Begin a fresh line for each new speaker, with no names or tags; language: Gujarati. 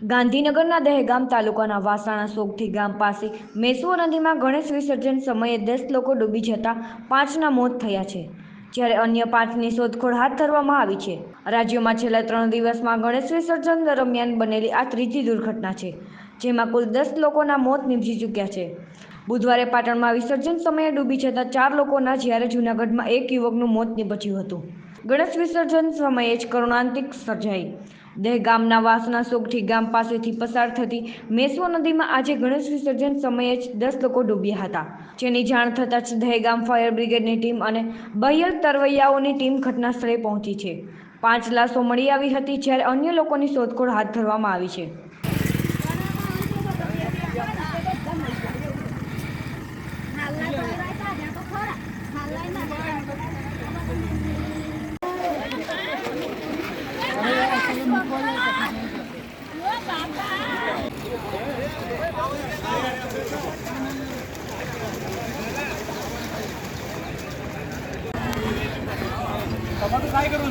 ગાંધીનગરના દહેગામ તાલુકાના વાસણા સોગઠી ગામ પાસે મેસુઓ નદીમાં ગણેશ વિસર્જન સમયે દસ લોકો ડૂબી જતા પાંચના મોત થયા છે. જ્યારે અન્ય પાંચની શોધખોળ હાથ ધરવામાં આવી છે. રાજ્યમાં છેલ્લા ત્રણ દિવસમાં ગણેશ વિસર્જન દરમિયાન બનેલી આ ત્રીજી દુર્ઘટના છે, જેમાં કુલ દસ લોકોના મોત નીપજી ચૂક્યા છે. બુધવારે પાટણમાં વિસર્જન સમયે ડૂબી જતા ચાર લોકોના જ્યારે જૂનાગઢમાં એક યુવકનું મોત નીપજ્યું હતું. ગણેશ વિસર્જન સમયે જ કરુણાંતિક સર્જાઈ. દહેગામના વાસના સોગઠી ગામ પાસેથી પસાર થતી મેસવો નદીમાં આજે ગણેશ વિસર્જન સમયે જ દસ લોકો ડૂબ્યા હતા. જેની જાણ થતાં જ દહેગામ ફાયર બ્રિગેડની ટીમ અને બયલ તરવૈયાઓની ટીમ ઘટનાસ્થળે પહોંચી છે. પાંચ લાશો મળી આવી હતી જ્યારે અન્ય લોકોની શોધખોળ હાથ ધરવામાં આવી છે.
टमाटर काय करून